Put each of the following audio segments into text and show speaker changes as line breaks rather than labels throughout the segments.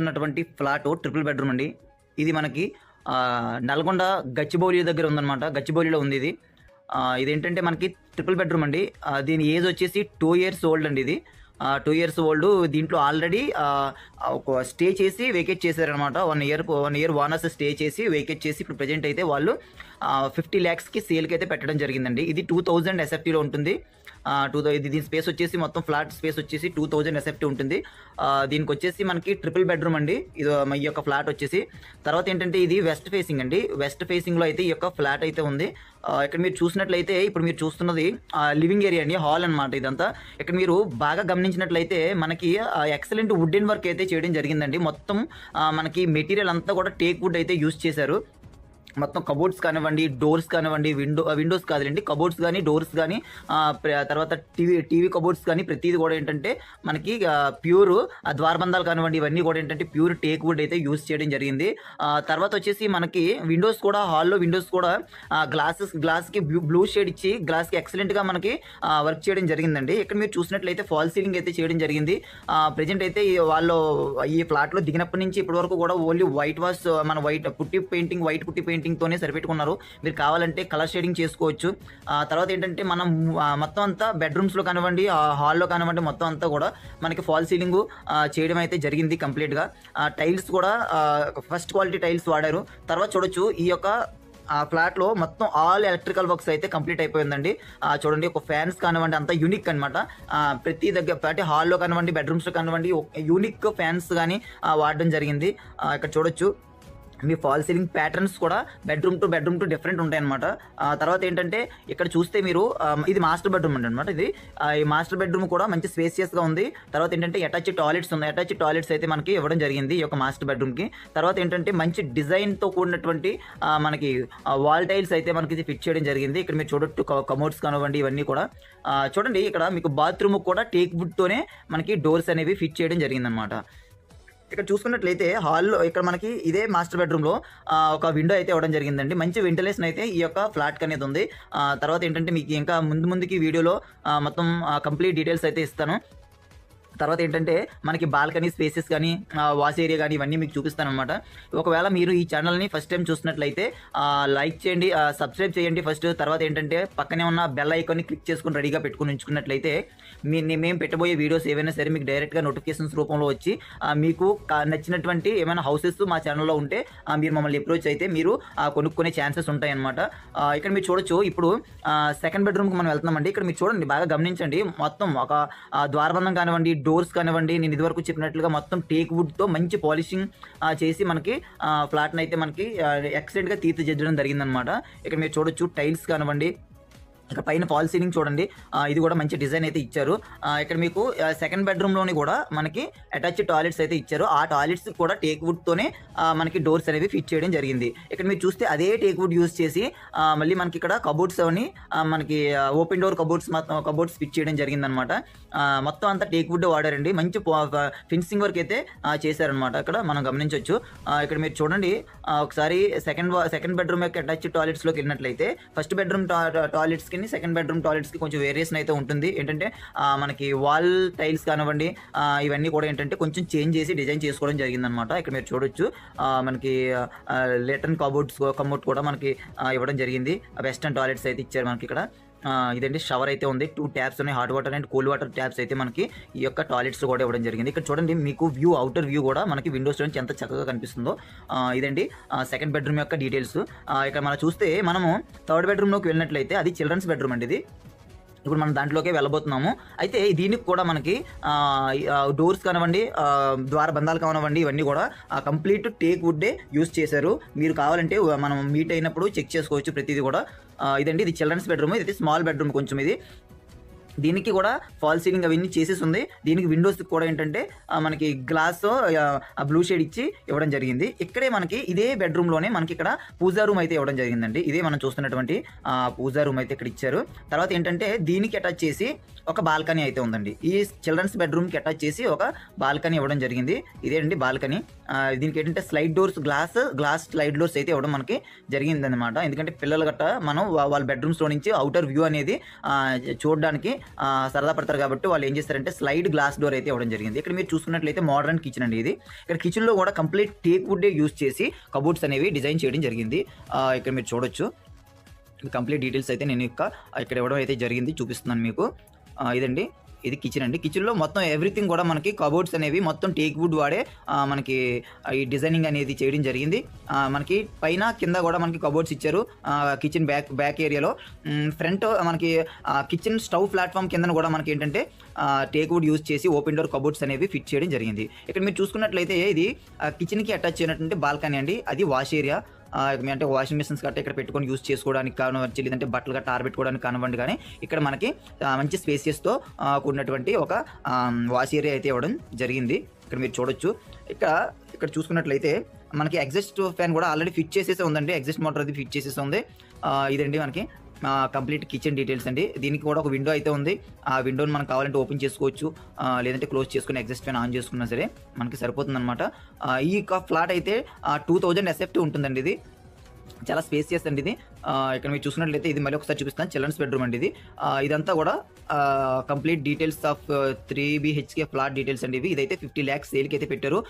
ఉన్నటువంటి flat triple bedroom అండి. ఇది మనకి నల్గొండ గచ్చిబౌలి దగ్గర ఉందన్నమాట. గచ్చిబౌలిలో ఉంది ఇది. ఇదేంటంటే మనకి ట్రిపుల్ బెడ్రూమ్ అండి. దీని ఏజ్ వచ్చేసి టూ ఇయర్స్ ఓల్డ్ అండి ఇది. Two years old. దీంట్లో ఆల్రెడీ ఒక స్టే చేసి వేకేట్ చేశారనమాట one year one year owners stay చేసి వేకేట్ చేసి ఇప్పుడు ప్రజెంట్ అయితే వాళ్ళు ఫిఫ్టీ ల్యాక్స్కి సేల్కి అయితే పెట్టడం జరిగిందండి. ఇది టూ థౌజండ్ ఎస్ఎఫ్టీలో ఉంటుంది. టూ ఇది దీని స్పేస్ వచ్చేసి మొత్తం ఫ్లాట్ స్పేస్ వచ్చేసి టూ థౌజండ్ ఎస్ఎఫ్టీ ఉంటుంది. దీనికి వచ్చేసి మనకి ట్రిపుల్ బెడ్రూమ్ అండి. ఇది ఈ యొక్క ఫ్లాట్ వచ్చేసి. తర్వాత ఏంటంటే ఇది వెస్ట్ ఫేసింగ్ అండి. వెస్ట్ ఫేసింగ్లో అయితే ఈ యొక్క ఫ్లాట్ అయితే ఉంది. ఇక్కడ మీరు చూసినట్లయితే ఇప్పుడు మీరు చూస్తున్నది లివింగ్ ఏరియా అండి. హాల్ అన్నమాట ఇదంతా. ఇక్కడ మీరు బాగా గమనించినట్లయితే మనకి ఎక్సలెంట్ వుడెన్ వర్క్ అయితే చేయడం జరిగిందండి. మొత్తం మనకి మెటీరియల్ అంతా కూడా టేక్ వుడ్ అయితే యూస్ చేశారు. మొత్తం కబోర్డ్స్ కానివ్వండి డోర్స్ కానివ్వండి విండో విండోస్ కాదులేండి కబోర్డ్స్ కానీ డోర్స్ కానీ తర్వాత టీవీ టీవీ కబోర్డ్స్ కానీ ప్రతిదీ కూడా ఏంటంటే మనకి ప్యూర్ ద్వారబంధాలు కానివ్వండి ఇవన్నీ కూడా ఏంటంటే ప్యూర్ టేక్ వుడ్ అయితే యూస్ చేయడం జరిగింది. తర్వాత వచ్చేసి మనకి విండోస్ కూడా హాల్లో విండోస్ కూడా గ్లాసెస్ గ్లాస్కి బ్లూ షేడ్ ఇచ్చి గ్లాస్కి ఎక్సలెంట్గా మనకి వర్క్ చేయడం జరిగిందండి. ఇక్కడ మీరు చూసినట్లయితే ఫాల్ సీలింగ్ అయితే చేయడం జరిగింది. ప్రజెంట్ అయితే వాళ్ళు ఈ ఫ్లాట్లో దిగినప్పటి నుంచి ఇప్పటివరకు కూడా ఓన్లీ వైట్ వాష్ మన white putty painting white putty painting తోనే సరిపెట్టుకున్నారు. మీరు కావాలంటే కలర్ షేడింగ్ చేసుకోవచ్చు. తర్వాత ఏంటంటే మనం మొత్తం అంతా బెడ్రూమ్స్లో కానివ్వండి హాల్లో కానివ్వండి మొత్తం అంతా కూడా మనకి ఫాల్ సీలింగ్ చేయడం అయితే జరిగింది కంప్లీట్గా టైల్స్ కూడా ఫస్ట్ క్వాలిటీ టైల్స్ వాడారు. తర్వాత చూడొచ్చు ఈ యొక్క ఆ ఫ్లాట్లో మొత్తం ఆల్ ఎలక్ట్రికల్ వర్క్స్ అయితే కంప్లీట్ అయిపోయిందండి. చూడండి ఒక ఫ్యాన్స్ కానివ్వండి అంతా యూనిక్ అనమాట ప్రతి దగ్గర అంటే హాల్లో కానివ్వండి బెడ్రూమ్స్లో కానివ్వండి యూనిక్ ఫ్యాన్స్ కానీ వాడడం జరిగింది. ఇక్కడ చూడొచ్చు. మీ ఫాల్ సీలింగ్ ప్యాటర్న్స్ కూడా bedroom to bedroom to different ఉంటాయి అనమాట తర్వాత ఏంటంటే ఇక్కడ చూస్తే మీరు ఇది మాస్టర్ బెడ్రూమ్ అండి అనమాట ఇది ఈ మాస్టర్ బెడ్రూమ్ కూడా మంచి స్పేసియస్గా ఉంది. తర్వాత ఏంటంటే అటాచ్ టాయిలెట్స్ ఉన్నాయి. అటాచ్ టాయిలెట్స్ అయితే మనకి ఇవ్వడం జరిగింది ఈ యొక్క మాస్టర్ బెడ్రూమ్కి తర్వాత ఏంటంటే మంచి డిజైన్తో కూడినటువంటి మనకి వాల్ టైల్స్ అయితే మనకి ఇది ఫిట్ చేయడం జరిగింది. ఇక్కడ మీరు చూడొచ్చు కమోడ్స్ కానివ్వండి ఇవన్నీ కూడా. చూడండి ఇక్కడ మీకు బాత్రూమ్ కూడా టేక్ వుడ్తోనే మనకి డోర్స్ అనేవి ఫిట్ చేయడం జరిగిందనమాట ఇక్కడ చూసుకున్నట్లయితే హాల్లో ఇక్కడ మనకి ఇదే మాస్టర్ బెడ్రూమ్లో ఒక విండో అయితే ఇవ్వడం జరిగిందండి. మంచి వెంటిలేషన్ అయితే ఈ యొక్క ఫ్లాట్ అనేది ఉంది. తర్వాత ఏంటంటే మీకు ఇంకా ముందు ముందుకి వీడియోలో మొత్తం కంప్లీట్ డీటెయిల్స్ అయితే ఇస్తాను. తర్వాత ఏంటంటే మనకి బాల్కనీ స్పేసెస్ కానీ వాష్ ఏరియా కానీ ఇవన్నీ మీకు చూపిస్తాను అనమాట ఒకవేళ మీరు ఈ ఛానల్ని ఫస్ట్ టైం చూసినట్లయితే లైక్ చేయండి సబ్స్క్రైబ్ చేయండి ఫస్ట్ తర్వాత ఏంటంటే పక్కనే ఉన్న బెల్ ఐకాన్ని క్లిక్ చేసుకుని రెడీగా పెట్టుకుని ఉంచుకున్నట్లయితే మీ మేము పెట్టబోయే వీడియోస్ ఏవైనా సరే మీకు డైరెక్ట్గా నోటిఫికేషన్స్ రూపంలో వచ్చి మీకు నచ్చినటువంటి ఏమైనా హౌసెస్ మా ఛానల్లో ఉంటే మీరు మమ్మల్ని అప్రోచ్ అయితే మీరు కొనుక్కునే ఛాన్సెస్ ఉంటాయన్నమాట. ఇక్కడ మీరు చూడొచ్చు ఇప్పుడు సెకండ్ బెడ్రూమ్కి మనం వెళ్తున్నామండి. ఇక్కడ మీరు చూడండి బాగా గమనించండి మొత్తం ఒక ద్వారబంధం కానివ్వండి డోర్స్ కానివ్వండి నేను ఇదివరకు చెప్పినట్లుగా మొత్తం టేక్ వుడ్తో మంచి పాలిషింగ్ చేసి మనకి ఫ్లాట్ని అయితే మనకి ఎక్సలెంట్గా తీర్చిదిద్దడం జరిగిందనమాట ఇక్కడ మీరు చూడొచ్చు టైల్స్ కానివ్వండి ఇక్కడ పైన ఫాల్ సీలింగ్ చూడండి. ఇది కూడా మంచి డిజైన్ అయితే ఇచ్చారు. ఇక్కడ మీకు సెకండ్ బెడ్రూమ్లోని కూడా మనకి అటాచ్ టాయిలెట్స్ అయితే ఇచ్చారు. ఆ టాయిలెట్స్ కూడా టేక్ వుడ్తోనే మనకి డోర్స్ అనేవి ఫిట్ చేయడం జరిగింది. ఇక్కడ మీరు చూస్తే అదే టేక్ వుడ్ యూస్ చేసి మళ్ళీ మనకి ఇక్కడ కబోర్డ్స్ అవన్నీ మనకి ఓపెన్ డోర్ కబోర్డ్స్ మొత్తం కబోర్డ్స్ ఫిట్ చేయడం జరిగిందనమాట. అనమాట మొత్తం అంతా టేక్ వుడ్ వాడారండి. మంచి ఫిన్సింగ్ వర్క్ అయితే చేశారనమాట. అక్కడ మనం గమనించవచ్చు ఇక్కడ మీరు చూడండి. ఒకసారి సెకండ్ సెకండ్ బెడ్రూమ్ యొక్క అటాచ్ టాయిలెట్స్లోకి వెళ్ళినట్లయితే ఫస్ట్ బెడ్రూమ్ టాయిలెట్స్కి సెకండ్ బెడ్రూమ్ టాయిలెట్స్కి కొంచెం వేరియేషన్ అయితే ఉంటుంది. ఏంటంటే మనకి వాల్ టైల్స్ కానివ్వండి ఇవన్నీ కూడా ఏంటంటే కొంచెం చేంజ్ చేసి డిజైన్ చేసుకోవడం జరిగిందనమాట ఇక్కడ మీరు చూడొచ్చు ఆ, మనకి లెటర్న్ కబోర్డ్స్ కబోర్డ్ కూడా మనకి ఇవ్వడం జరిగింది. వెస్టర్న్ టాయిలెట్స్ అయితే ఇచ్చారు మనకి ఇక్కడ. ఆ, ఇదండి షవర్ అయితే ఉంది. టూ ట్యాప్స్ ఉన్నాయి. Hot water and cool water taps అయితే మనకి ఈ యొక్క టాయిలెట్స్ కూడా ఇవ్వడం జరిగింది. ఇక్కడ చూడండి మీకు వ్యూ అవుటర్ వ్యూ కూడా మనకి విండోస్ నుంచి ఎంత చక్కగా కనిపిస్తుందో. ఇదండి సెకండ్ బెడ్రూమ్ యొక్క డీటెయిల్స్ ఇక్కడ మనం చూస్తే మనము థర్డ్ బెడ్రూమ్లోకి వెళ్ళినట్లయితే అది చిల్డ్రన్స్ బెడ్రూమ్ అండి ఇది. ఇప్పుడు మనం దాంట్లోకే వెళ్ళబోతున్నాము. అయితే దీనికి కూడా మనకి డోర్స్ కానివ్వండి ద్వారబంధాలు ద్వార బంధాలు కానివ్వండి ఇవన్నీ కూడా కంప్లీట్ టేక్ వుడ్డే యూస్ చేశారు. మీరు కావాలంటే మనం మీట్ అయినప్పుడు చెక్ చేసుకోవచ్చు ప్రతిదీ కూడా. ఇదండి ఇది చిల్డ్రన్స్ బెడ్రూమ్ ఇది స్మాల్ బెడ్రూమ్ కొంచెం ఇది. దీనికి కూడా ఫాల్ సీలింగ్ అవన్నీ చేసేసి ఉంది. దీనికి విండోస్ కూడా ఏంటంటే మనకి గ్లాస్ బ్లూ షేడ్ ఇచ్చి ఇవ్వడం జరిగింది. ఇక్కడే మనకి ఇదే బెడ్రూమ్లోనే మనకి ఇక్కడ పూజా రూమ్ అయితే ఇవ్వడం జరిగిందండి. ఇదే మనం చూస్తున్నటువంటి పూజా రూమ్ అయితే ఇక్కడ ఇచ్చారు. తర్వాత ఏంటంటే దీనికి అటాచ్ చేసి ఒక బాల్కనీ అయితే ఉందండి. ఈ చిల్డ్రన్స్ బెడ్రూమ్కి అటాచ్ చేసి ఒక బాల్కనీ ఇవ్వడం జరిగింది. ఇదే అండి బాల్కనీ దీనికి ఏంటంటే slide doors glass glass slide doors అయితే ఇవ్వడం మనకి జరిగిందనమాట ఎందుకంటే పిల్లలు గట్ట మనం వాళ్ళ బెడ్రూమ్స్లో నుంచి అవుటర్ వ్యూ అనేది చూడడానికి సరదా పడతారు కాబట్టి వాళ్ళు ఏం చేస్తారంటే స్లైడ్ గ్లాస్ డోర్ అయితే ఇవ్వడం జరిగింది. ఇక్కడ మీరు చూసుకున్నట్లయితే మోడర్న్ కిచెన్ అండి ఇది. ఇక్కడ కిచెన్లో కూడా కంప్లీట్ టేక్ వుడ్డే యూస్ చేసి కబోర్డ్స్ అనేవి డిజైన్ చేయడం జరిగింది. ఇక్కడ మీరు చూడొచ్చు. కంప్లీట్ డీటెయిల్స్ అయితే నేను ఇక్క ఇక్కడ ఇవ్వడం అయితే జరిగింది చూపిస్తున్నాను మీకు. ఇదండి. ఇది కిచెన్ అండి. కిచెన్లో మొత్తం ఎవ్రీథింగ్ కూడా మనకి కబోర్డ్స్ అనేవి మొత్తం టేక్ వుడ్ వాడే మనకి ఈ డిజైనింగ్ అనేది చేయడం జరిగింది. మనకి పైన కింద కూడా మనకి కబోర్డ్స్ ఇచ్చారు. కిచెన్ బ్యాక్ బ్యాక్ ఏరియాలో ఫ్రంట్ మనకి కిచెన్ స్టవ్ ప్లాట్ఫామ్ కింద కూడా మనకి ఏంటంటే టేక్ వుడ్ యూజ్ చేసి ఓపెన్ డోర్ కబోర్డ్స్ అనేవి ఫిట్ చేయడం జరిగింది. ఇక్కడ మీరు చూసుకున్నట్లయితే ఇది కిచెన్కి అటాచ్ అయినటువంటి బాల్కనీ అండి. అది వాష్ ఏరియా అంటే వాషింగ్ మిషన్స్ గట్రా ఇక్కడ పెట్టుకొని యూస్ చేసుకోవడానికి కానివ్వచ్చు లేదంటే బట్టలు గట్రా ఆరబెట్టుకోవడానికి కానివ్వండి కానీ ఇక్కడ మనకి మంచి స్పేసియస్తో కూడినటువంటి ఒక వాష్ ఏరియా అయితే ఇవ్వడం జరిగింది. ఇక్కడ మీరు చూడొచ్చు. ఇక్కడ ఇక్కడ చూసుకున్నట్లయితే మనకి ఎగ్జిస్ట్ ఫ్యాన్ కూడా ఆల్రెడీ ఫిట్ చేసేసి ఉందండి. ఎగ్జిస్ట్ మోటార్ అది ఫిట్ చేసేసి ఉంది. ఇదండి మనకి కంప్లీట్ కిచెన్ డీటెయిల్స్ అండి. దీనికి కూడా ఒక విండో అయితే ఉంది. ఆ విండోని మనం కావాలంటే ఓపెన్ చేసుకోవచ్చు. లేదంటే క్లోజ్ చేసుకుని ఎగ్జాస్ట్ ఫ్యాన్ ఆన్ చేసుకున్నా సరే మనకి సరిపోతుంది అనమాట ఈ ఫ్లాట్ అయితే టూ థౌజండ్ ఎస్ఎఫ్టీ ఉంటుందండి ఇది. చాలా స్పేసియస్ అండి ఇది. ఇక్కడ మీరు చూసినట్లయితే ఇది మళ్ళీ ఒకసారి చూపిస్తాను. చిల్డ్రన్స్ బెడ్రూమ్ అండి ఇది. ఇదంతా కూడా complete details of three BHK flat details అండి ఇవి. ఇదైతే ఫిఫ్టీ ల్యాక్స్ సేల్కి అయితే పెట్టారు.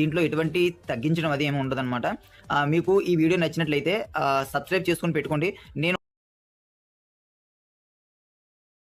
దీంట్లో ఎటువంటి తగ్గించడం అది ఏమి ఉండదన్నమాట. మీకు ఈ వీడియో నచ్చినట్లయితే సబ్స్క్రైబ్ చేసుకొని పెట్టుకోండి. నేను